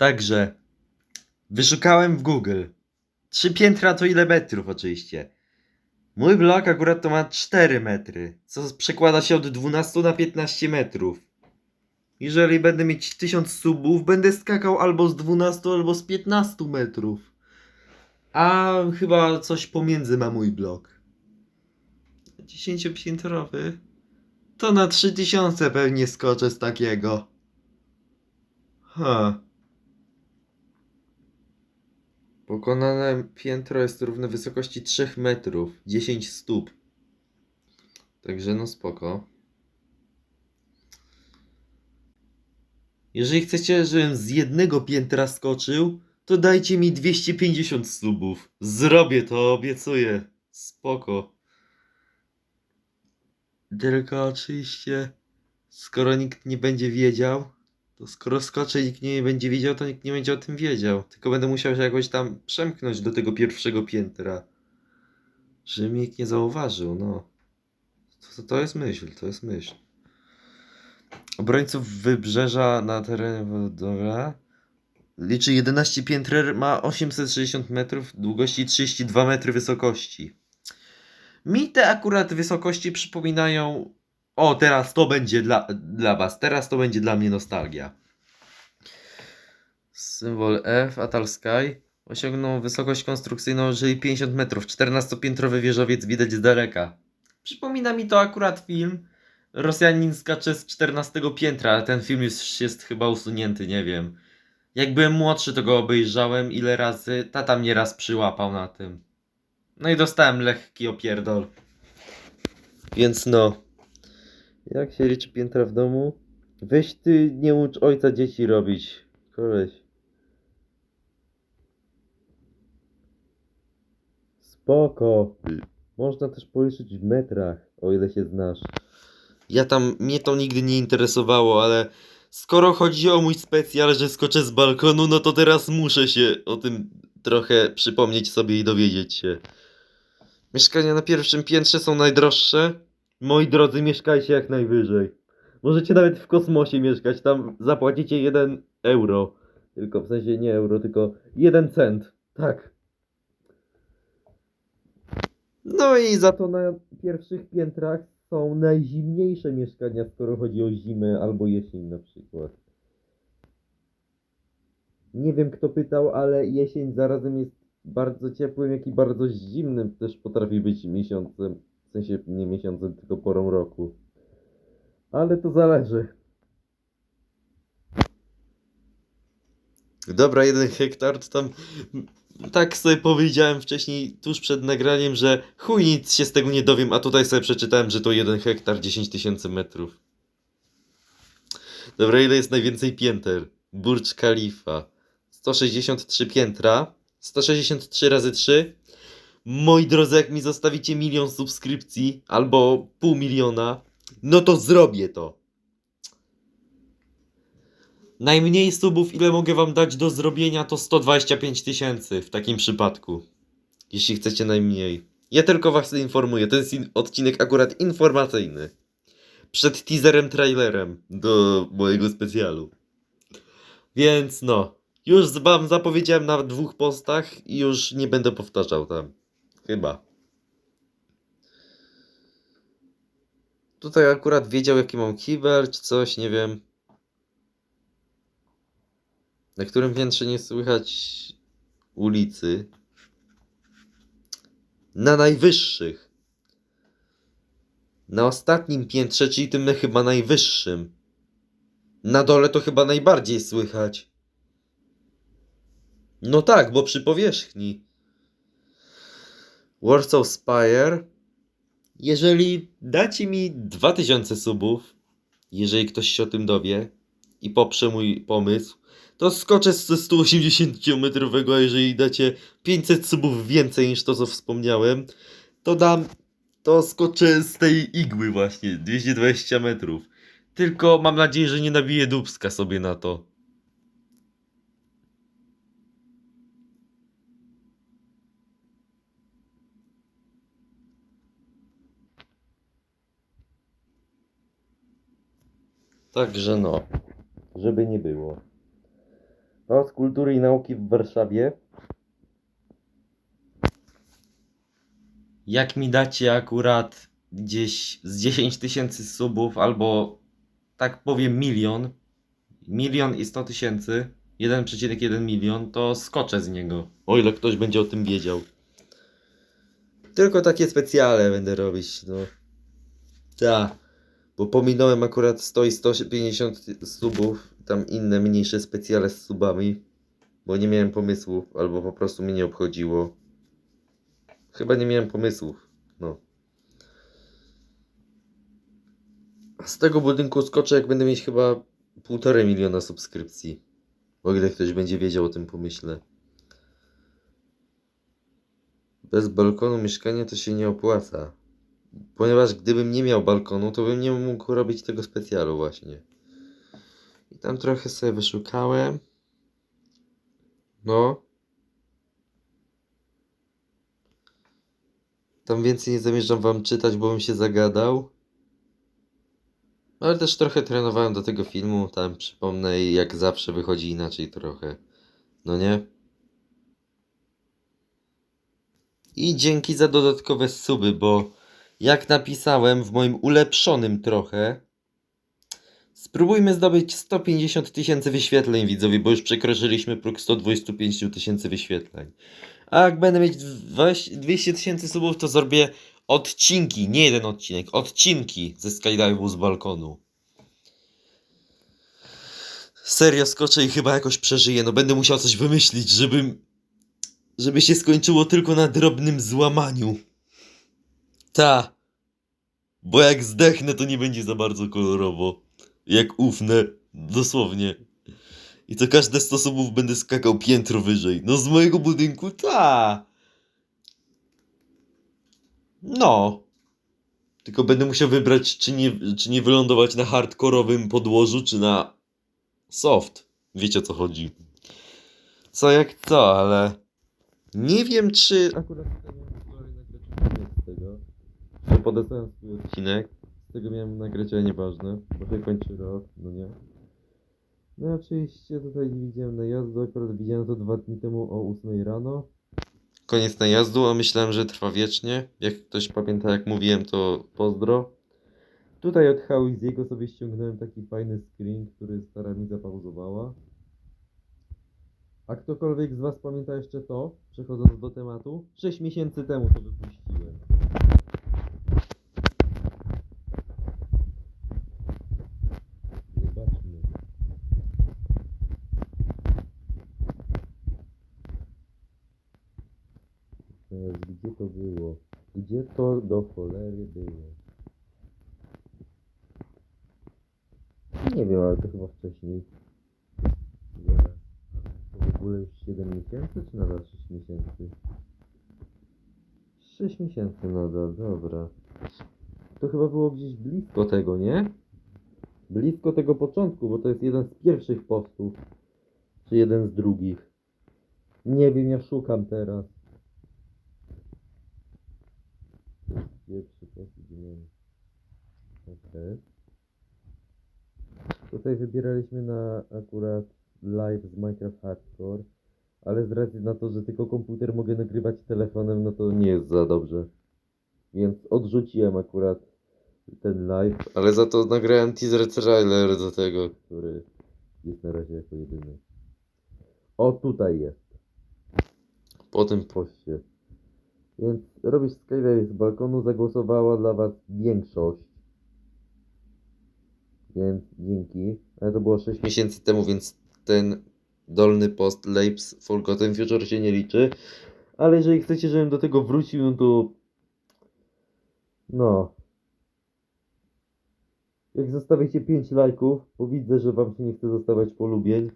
Także wyszukałem w Google. Trzy piętra to ile metrów oczywiście. Mój blok akurat to ma 4 metry, co przekłada się od 12 na 15 metrów. Jeżeli będę mieć 1000 subów, będę skakał albo z 12, albo z 15 metrów. A chyba coś pomiędzy ma mój blok. 10-piętrowy? To na 3000 pewnie skoczę z takiego. Ha. Pokonane piętro jest równe wysokości 3 metrów, 10 stóp. Także no spoko. Jeżeli chcecie, żebym z jednego piętra skoczył, to dajcie mi 250 subów. Zrobię to, obiecuję. Spoko. Tylko oczywiście, skoro nikt nie będzie wiedział, to skoro skoczę i nikt nie będzie wiedział, to nikt nie będzie o tym wiedział. Tylko będę musiał się jakoś tam przemknąć do tego pierwszego piętra. Żeby nikt nie zauważył, no. To, to jest myśl, to jest myśl. Obrońców wybrzeża na terenie Wodora liczy 11 piętrer, ma 860 metrów długości i 32 metry wysokości. Mi te akurat wysokości przypominają. O, teraz to będzie dla, dla Was, teraz to będzie dla mnie nostalgia. Symbol F, Atal Sky. Osiągnął wysokość konstrukcyjną jeżeli 50 metrów. 14-piętrowy wieżowiec widać z daleka. Przypomina mi to akurat film. Rosjanin skacze z 14 piętra, ale ten film już jest chyba usunięty, nie wiem. Jak byłem młodszy, to go obejrzałem ile razy. Tata mnie raz przyłapał na tym. No i dostałem lekki opierdol. Więc no. Jak się liczy piętra w domu? Weź ty nie ucz ojca dzieci robić. Koleś. Spoko. Można też policzyć w metrach, o ile się znasz. Ja tam, mnie to nigdy nie interesowało, ale skoro chodzi o mój specjal, że skoczę z balkonu, no to teraz muszę się o tym trochę przypomnieć sobie i dowiedzieć się. Mieszkania na pierwszym piętrze są najdroższe. Moi drodzy, mieszkajcie jak najwyżej. Możecie nawet w kosmosie mieszkać, tam zapłacicie 1 euro. Tylko w sensie nie euro, tylko 1 cent. Tak. No i za to na pierwszych piętrach są najzimniejsze mieszkania, skoro chodzi o zimę albo jesień na przykład. Nie wiem kto pytał, ale jesień zarazem jest bardzo ciepłym, jak i bardzo zimnym też potrafi być miesiącem. W sensie nie miesiącem, tylko porą roku. Ale to zależy. Dobra, jeden hektar to tam. Tak sobie powiedziałem wcześniej, tuż przed nagraniem, że chuj nic się z tego nie dowiem, a tutaj sobie przeczytałem, że to jeden hektar 10 tysięcy metrów. Dobra, ile jest najwięcej pięter? Burcz Khalifa. 163 piętra. 163 razy 3. Moi drodzy, jak mi zostawicie milion subskrypcji albo pół miliona, no to zrobię to. Najmniej subów, ile mogę wam dać do zrobienia, to 125 tysięcy w takim przypadku. Jeśli chcecie najmniej. Ja tylko was informuję, to jest in- odcinek akurat informacyjny. Przed teaserem, trailerem do mojego specjalu. Więc no, już wam zapowiedziałem na dwóch postach i już nie będę powtarzał tam. Chyba. Tutaj akurat wiedział jaki mam kibel czy coś, nie wiem. Na którym piętrze nie słychać ulicy. Na najwyższych. Na ostatnim piętrze, czyli tym chyba najwyższym. Na dole to chyba najbardziej słychać. No tak, bo przy powierzchni. Warsaw Spire. Jeżeli dacie mi 2000 subów, jeżeli ktoś się o tym dowie i poprze mój pomysł, to skoczę ze 180-metrowego, a jeżeli dacie 500 subów więcej niż to, co wspomniałem, to dam, to skoczę z tej igły właśnie, 220 metrów. Tylko mam nadzieję, że nie nabiję dubska sobie na to. Także no, żeby nie było. Pałac Kultury i Nauki w Warszawie. Jak mi dacie akurat gdzieś z 10 tysięcy subów, albo tak powiem milion, milion i 100 tysięcy, 1,1 milion, to skoczę z niego. O ile ktoś będzie o tym wiedział. Tylko takie specjale będę robić, no. Tak. Bo pominąłem akurat 100 i 150 subów, tam inne mniejsze specjale z subami, bo nie miałem pomysłów, albo po prostu mnie nie obchodziło. Chyba nie miałem pomysłów, no. Z tego budynku skoczę, jak będę mieć chyba półtorej miliona subskrypcji. O ile ktoś będzie wiedział o tym pomyśle. Bez balkonu mieszkanie to się nie opłaca. Ponieważ gdybym nie miał balkonu, to bym nie mógł robić tego specjalu właśnie. I tam trochę sobie wyszukałem. No. Tam więcej nie zamierzam wam czytać, bo bym się zagadał. Ale też trochę trenowałem do tego filmu. Tam przypomnę, jak zawsze wychodzi inaczej trochę. No nie? I dzięki za dodatkowe suby, bo jak napisałem w moim ulepszonym trochę, spróbujmy zdobyć 150 tysięcy wyświetleń widzowie, bo już przekroczyliśmy próg 125 tysięcy wyświetleń. A jak będę mieć weź- 200 tysięcy subów, to zrobię odcinki, nie jeden odcinek, odcinki ze skydive'u z balkonu. Serio skoczę i chyba jakoś przeżyję, no będę musiał coś wymyślić, żebym żeby się skończyło tylko na drobnym złamaniu. Ta. Bo jak zdechnę, to nie będzie za bardzo kolorowo. Jak ufnę, dosłownie. I to każde 100 subów będę skakał piętro wyżej. No z mojego budynku, ta. No. Tylko będę musiał wybrać, czy nie, czy nie wylądować na hardkorowym podłożu, czy na soft. Wiecie o co chodzi. Co jak co, ale... Nie wiem, czy akurat tutaj miałem kolej nagrać odcinek z tego. Że podesłałem swój odcinek. Z tego miałem nagrać, ale nieważne, bo się kończy rok, no nie. No oczywiście tutaj nie widziałem najazdu, akurat widziałem to dwa dni temu o 8 rano. Koniec najazdu, a myślałem, że trwa wiecznie. Jak ktoś pamięta, jak mówiłem, to pozdro. Tutaj od Howiziego sobie ściągnąłem taki fajny screen, który stara mi zapauzowała. A ktokolwiek z Was pamięta jeszcze to, przechodząc do tematu? 6 miesięcy temu to wypuściłem. Zobaczmy. Teraz, gdzie to było? Gdzie to do cholery było? Nie wiem, ale to chyba wcześniej. W ogóle już 7 miesięcy, czy nadal 6 miesięcy? 6 miesięcy nadal, dobra. To chyba było gdzieś blisko tego, nie? Blisko tego początku, bo to jest jeden z pierwszych postów. Czy jeden z drugich. Nie wiem, ja szukam teraz. To jest Pierwszy post, miałem. Okej. Tutaj wybieraliśmy na akurat live z Minecraft Hardcore, ale z racji na to, że tylko komputer mogę nagrywać telefonem, no to nie jest za dobrze. Więc odrzuciłem akurat ten live, ale za to nagrałem teaser trailer do tego, który jest na razie jako jedyny. O, tutaj jest. Po tym poście. Więc robisz Skydive z balkonu, zagłosowała dla Was większość. Więc dzięki. Ale to było 6 miesięcy temu, więc ten dolny post Lapes Forgotten Future się nie liczy. Ale jeżeli chcecie, żebym do tego wrócił, no to... No. Jak zostawicie 5 lajków, bo widzę, że wam się nie chce zostawiać polubień,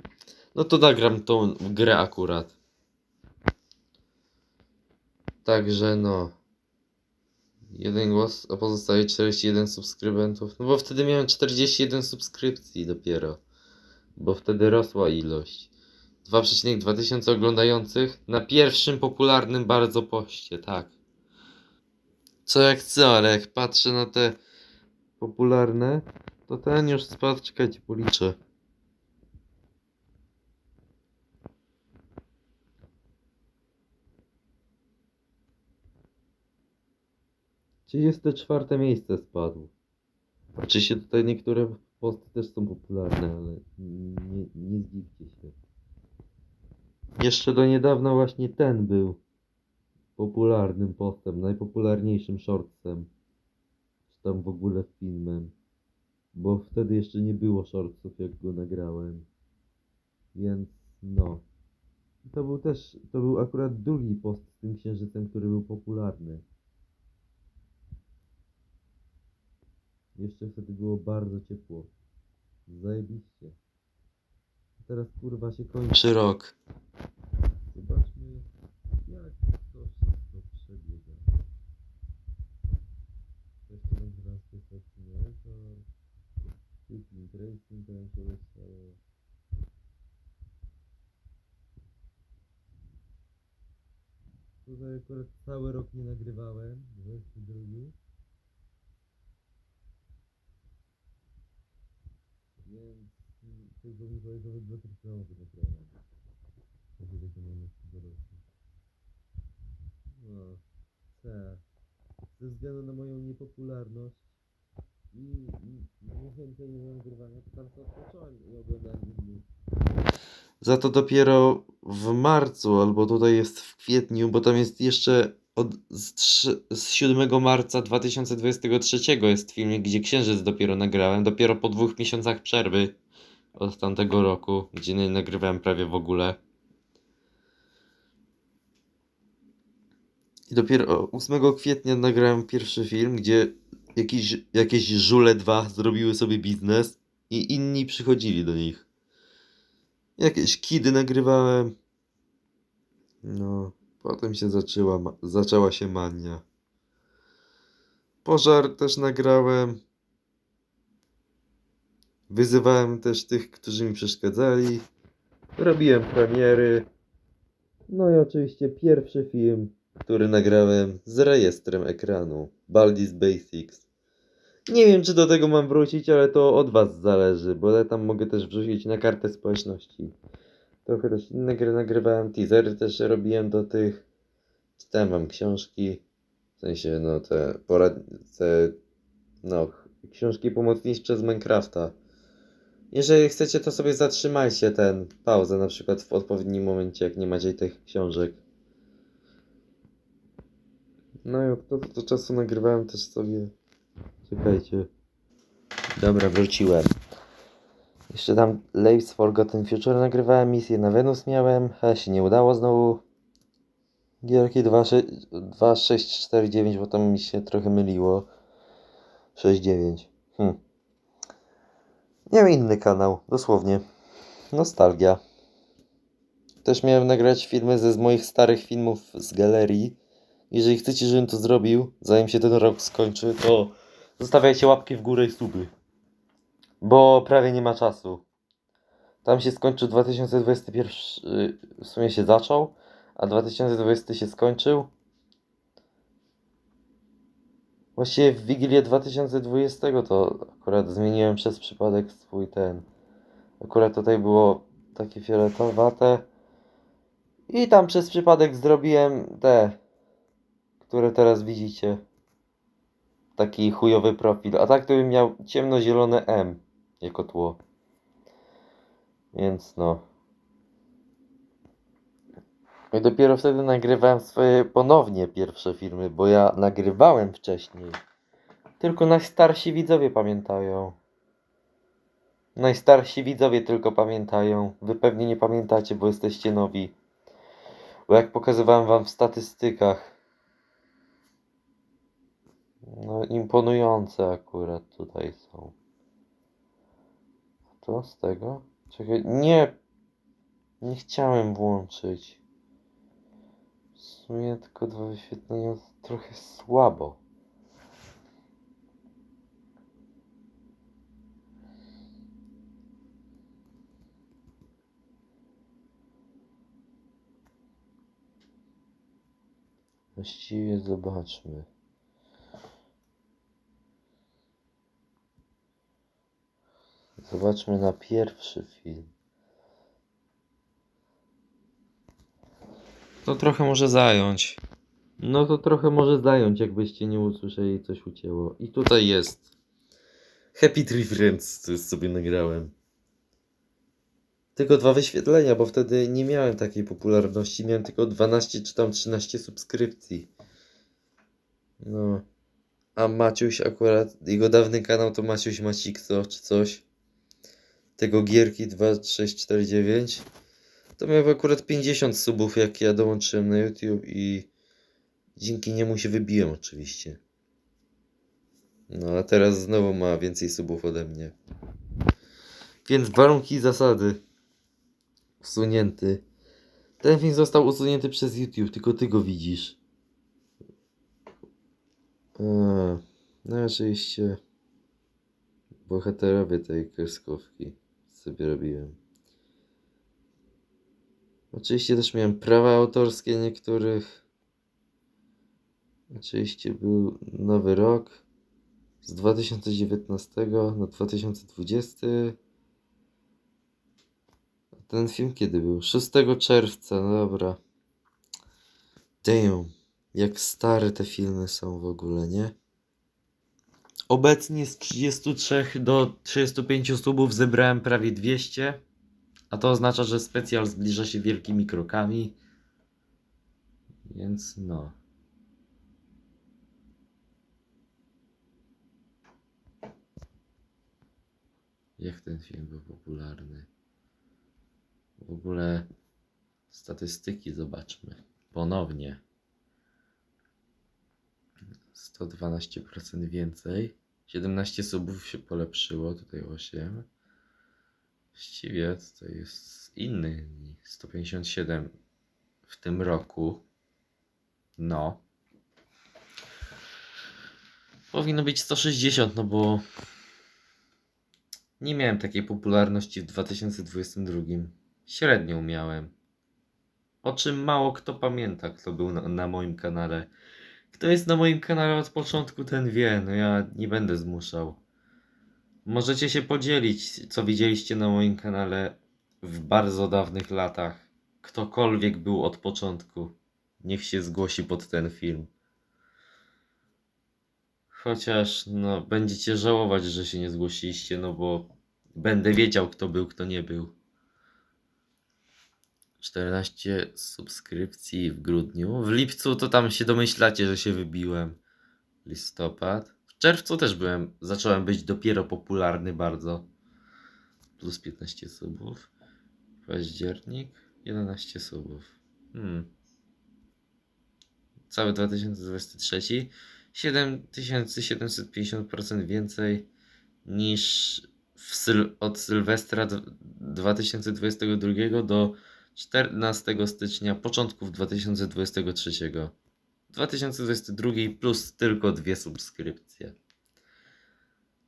no to nagram tą grę akurat. Także no. Jeden głos, a pozostaje 41 subskrybentów. No bo wtedy miałem 41 subskrypcji dopiero. Bo wtedy rosła ilość. 2,2 tysiące oglądających na pierwszym popularnym bardzo poście, tak. Co jak co, ale jak patrzę na te popularne, to ten już spadł, czekajcie, policzę. 34 miejsce spadł. Oczywiście tutaj niektóre posty też są popularne, ale nie, nie zdziwcie się. Jeszcze do niedawna właśnie ten był popularnym postem, najpopularniejszym shortsem. Czy tam w ogóle filmem. Bo wtedy jeszcze nie było shortsów, jak go nagrałem. Więc no. To był też, to był akurat drugi post z tym księżycem, który był popularny. Jeszcze wtedy było bardzo ciepło. Zajebiście. Teraz kurwa się kończy rok. Zobaczmy jak to wszystko przebiega. Jeszcze będzie raz pisać simulator. Tracing, to mi się wystało. Tutaj akurat cały rok nie nagrywałem, 22. Więc mm, tylko mi powiedział, że dwa trzy to nagrałem. Takie takie mam jeszcze dorosłe. No, tak. Ze względu na moją niepopularność i, i niechęcenie do nagrywania, to tam sobie odpocząłem i oglądałem innych. Za to dopiero w marcu, albo tutaj jest w kwietniu, bo tam jest jeszcze od, z, trzy- z 7 marca 2023 jest filmik, gdzie Księżyc dopiero nagrałem, dopiero po dwóch miesiącach przerwy od tamtego roku, gdzie nie nagrywałem prawie w ogóle. I dopiero 8 kwietnia nagrałem pierwszy film, gdzie jakieś, jakieś żule 2 zrobiły sobie biznes i inni przychodzili do nich. Jakieś kidy nagrywałem. No, potem się zaczęła, zaczęła się mania. Pożar też nagrałem. Wyzywałem też tych, którzy mi przeszkadzali. Robiłem premiery. No i oczywiście pierwszy film, który nagrałem z rejestrem ekranu. Baldi's Basics. Nie wiem, czy do tego mam wrócić, ale to od was zależy, bo ja tam mogę też wrzucić na kartę społeczności. Trochę też inne gry nagrywałem, teasery też robiłem do tych. Czytałem wam książki. W sensie, no te porad... te... no, książki pomocnicze z Minecrafta. Jeżeli chcecie, to sobie zatrzymajcie ten pauzę na przykład w odpowiednim momencie, jak nie macie tych książek. No i od do czasu nagrywałem też sobie. Czekajcie. Dobra, wróciłem. Jeszcze tam Lives Forgotten Future nagrywałem, misję na Wenus miałem, ale się nie udało znowu. Gierki 2649, bo tam mi się trochę myliło. 69. Hm. Miałem inny kanał, dosłownie. Nostalgia. Też miałem nagrać filmy ze z moich starych filmów z galerii. Jeżeli chcecie, żebym to zrobił, zanim się ten rok skończy, to zostawiajcie łapki w górę i suby. Bo prawie nie ma czasu. Tam się skończył 2021, y, w sumie się zaczął, a 2020 się skończył. Właściwie w Wigilię 2020 to akurat zmieniłem przez przypadek swój ten. Akurat tutaj było takie fioletowate. I tam przez przypadek zrobiłem te, które teraz widzicie. Taki chujowy profil. A tak to bym miał ciemnozielone M jako tło. Więc no. I dopiero wtedy nagrywałem swoje ponownie pierwsze filmy, bo ja nagrywałem wcześniej. Tylko najstarsi widzowie pamiętają. Najstarsi widzowie tylko pamiętają. Wy pewnie nie pamiętacie, bo jesteście nowi. Bo jak pokazywałem wam w statystykach. No imponujące akurat tutaj są. To z tego? Czekaj, nie. Nie chciałem włączyć. W sumie tylko dwa wyświetlenia to trochę słabo. Właściwie zobaczmy. Zobaczmy na pierwszy film. To trochę może zająć. No to trochę może zająć, jakbyście nie usłyszeli, coś ucięło. I tutaj jest Happy Tree Friends, co sobie nagrałem. Tylko dwa wyświetlenia, bo wtedy nie miałem takiej popularności. Miałem tylko 12 czy tam 13 subskrypcji. No. A Maciuś akurat, jego dawny kanał to Maciuś Macikso czy coś. Tego gierki 2649. To miał akurat 50 subów, jak ja dołączyłem na YouTube i dzięki niemu się wybiłem oczywiście. No a teraz znowu ma więcej subów ode mnie. Więc warunki i zasady. Usunięty. Ten film został usunięty przez YouTube, tylko ty go widzisz. A, no oczywiście bohaterowie tej kreskówki sobie robiłem. Oczywiście też miałem prawa autorskie niektórych. Oczywiście był nowy rok z 2019 na 2020. A ten film kiedy był? 6 czerwca, no dobra. Damn, jak stare te filmy są w ogóle, nie? Obecnie z 33 do 35 subów zebrałem prawie 200. A to oznacza, że specjal zbliża się wielkimi krokami. Więc no. Jak ten film był popularny? W ogóle statystyki zobaczmy. Ponownie. 112% więcej. 17 subów się polepszyło, tutaj 8. Właściwie to jest inny. 157 w tym roku. No. Powinno być 160, no bo nie miałem takiej popularności w 2022. Średnią miałem. O czym mało kto pamięta, kto był na, na moim kanale. Kto jest na moim kanale od początku, ten wie. No ja nie będę zmuszał. Możecie się podzielić, co widzieliście na moim kanale w bardzo dawnych latach. Ktokolwiek był od początku, niech się zgłosi pod ten film. Chociaż, no, będziecie żałować, że się nie zgłosiliście, no bo będę wiedział, kto był, kto nie był. 14 subskrypcji w grudniu. W lipcu to tam się domyślacie, że się wybiłem. Listopad. W czerwcu też byłem, zacząłem być dopiero popularny bardzo. Plus 15 subów. Październik, 11 subów. Hmm. Cały 2023. 7750% więcej niż syl od Sylwestra d- 2022 do 14 stycznia, początków 2023. 2022 plus tylko dwie subskrypcje.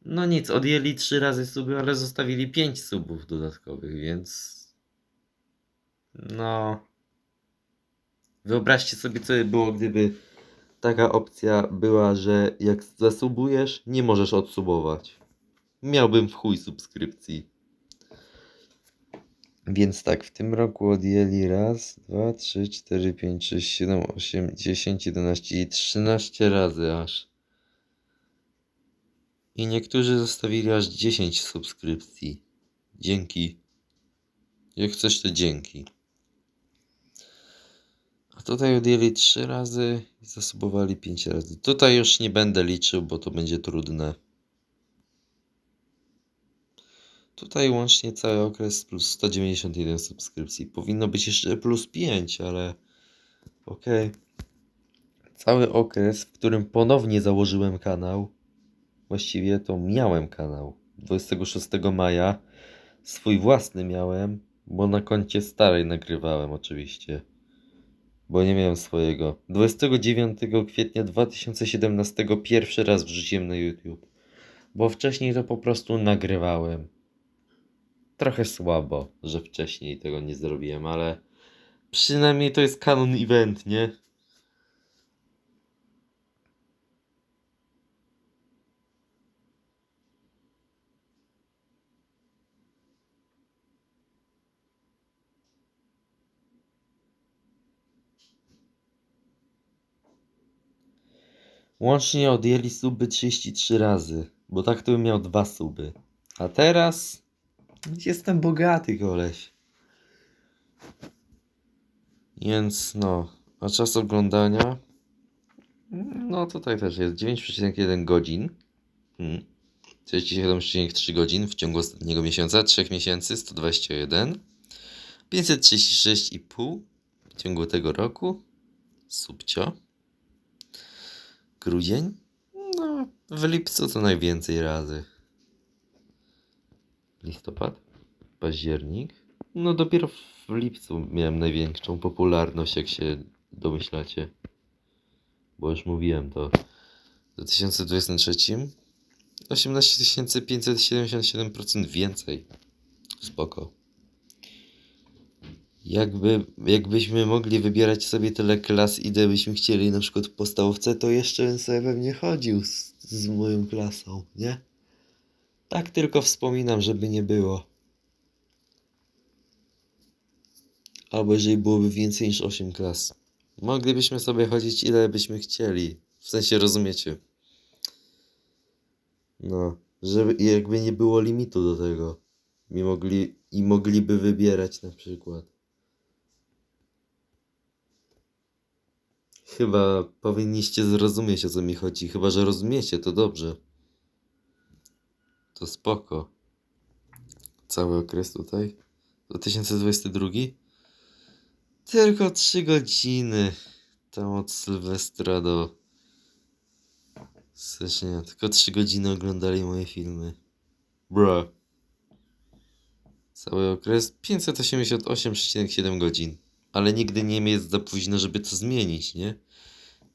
No nic, odjęli trzy razy suby, ale zostawili 5 subów dodatkowych, więc. No. Wyobraźcie sobie, co by było, gdyby taka opcja była, że jak zasubujesz, nie możesz odsubować. Miałbym w chuj subskrypcji. Więc tak, w tym roku odjęli raz, dwa, trzy, cztery, pięć, sześć, siedem, osiem, dziesięć, jedenaście i trzynaście razy aż. I niektórzy zostawili aż 10 subskrypcji. Dzięki. Jak coś to dzięki. A tutaj odjęli 3 razy i zasubowali 5 razy. Tutaj już nie będę liczył, bo to będzie trudne. Tutaj łącznie cały okres plus 191 subskrypcji. Powinno być jeszcze plus 5, ale okej. Cały okres, w którym ponownie założyłem kanał, właściwie to miałem kanał. 26 maja swój własny miałem, bo na koncie starej nagrywałem oczywiście. Bo nie miałem swojego. 29 kwietnia 2017 pierwszy raz wrzuciłem na YouTube. Bo wcześniej to po prostu nagrywałem trochę słabo, że wcześniej tego nie zrobiłem, ale przynajmniej to jest kanon event, nie? Łącznie odjęli suby 33 razy, bo tak to bym miał dwa suby. A teraz jestem bogaty koleś. Więc no, a czas oglądania? No tutaj też jest 9,1 godzin. Hmm. 37,3 godzin w ciągu ostatniego miesiąca, 3 miesięcy 121. 536,5 w ciągu tego roku. Subcio. Grudzień? No, w lipcu to najwięcej razy. Listopad? Październik? No dopiero w lipcu miałem największą popularność, jak się domyślacie. Bo już mówiłem to. W 2023 18 577% więcej. Spoko. Jakby, jakbyśmy mogli wybierać sobie tyle klas, ile byśmy chcieli na przykład w podstawówce, to jeszcze bym sobie pewnie chodził z, z moją klasą, nie? Tak tylko wspominam, żeby nie było. Albo jeżeli byłoby więcej niż 8 klas. Moglibyśmy sobie chodzić ile byśmy chcieli. W sensie rozumiecie. No, żeby jakby nie było limitu do tego. I, mogli, I mogliby wybierać na przykład. Chyba powinniście zrozumieć o co mi chodzi. Chyba, że rozumiecie, to dobrze. To spoko. Cały okres tutaj. 2022. Tylko 3 godziny. Tam od Sylwestra do stycznia. Tylko 3 godziny oglądali moje filmy. Bro. Cały okres 588,7 godzin. Ale nigdy nie jest za późno, żeby to zmienić, nie?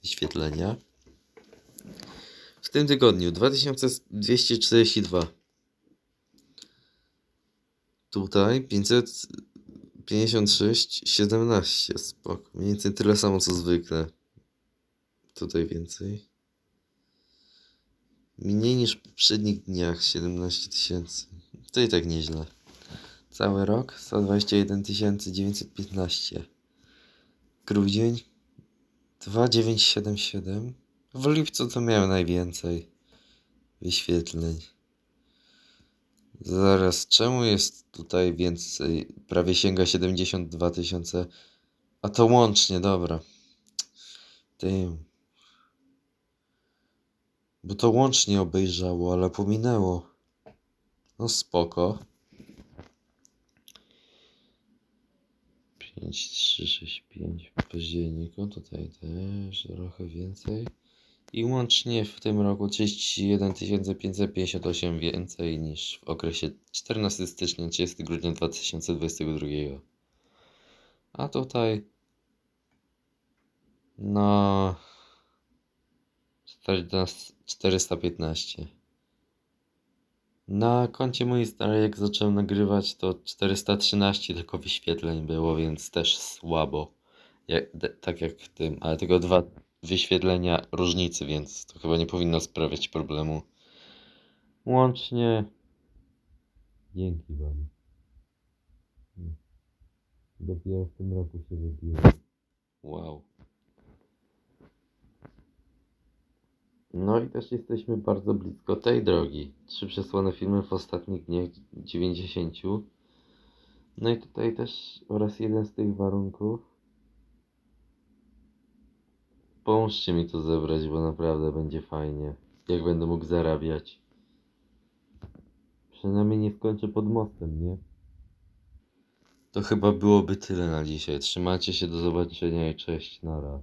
Wyświetlenia. Tym tygodniu 2242. Tutaj 556, 17. Spoko. Mniej więcej tyle samo co zwykle. Tutaj więcej. Mniej niż w poprzednich dniach 17 tysięcy. To i tak nieźle. Cały rok 121 915. Grudzień 2977. W lipcu to miałem najwięcej wyświetleń. Zaraz, czemu jest tutaj więcej? Prawie sięga 72 tysiące. A to łącznie, dobra. Tym. Bo to łącznie obejrzało, ale pominęło. No spoko. 5, 3, 6, 5 w październiku. Tutaj też trochę więcej. I łącznie w tym roku 31 558 więcej niż w okresie 14 stycznia 30 grudnia 2022. A tutaj no 14 415. Na koncie mojej starej, jak zacząłem nagrywać, to 413 tylko wyświetleń było, więc też słabo. Jak, tak jak tym, ale tylko dwa wyświetlenia różnicy, więc to chyba nie powinno sprawiać problemu. Łącznie. Dzięki wam. Dopiero w tym roku się wybiło. Wow. No i też jesteśmy bardzo blisko tej drogi. Trzy przesłane filmy w ostatnich dniach 90. No i tutaj też oraz jeden z tych warunków. Pomóżcie mi to zebrać, bo naprawdę będzie fajnie. Jak będę mógł zarabiać. Przynajmniej nie skończę pod mostem, nie? To chyba byłoby tyle na dzisiaj. Trzymajcie się, do zobaczenia i cześć, nara.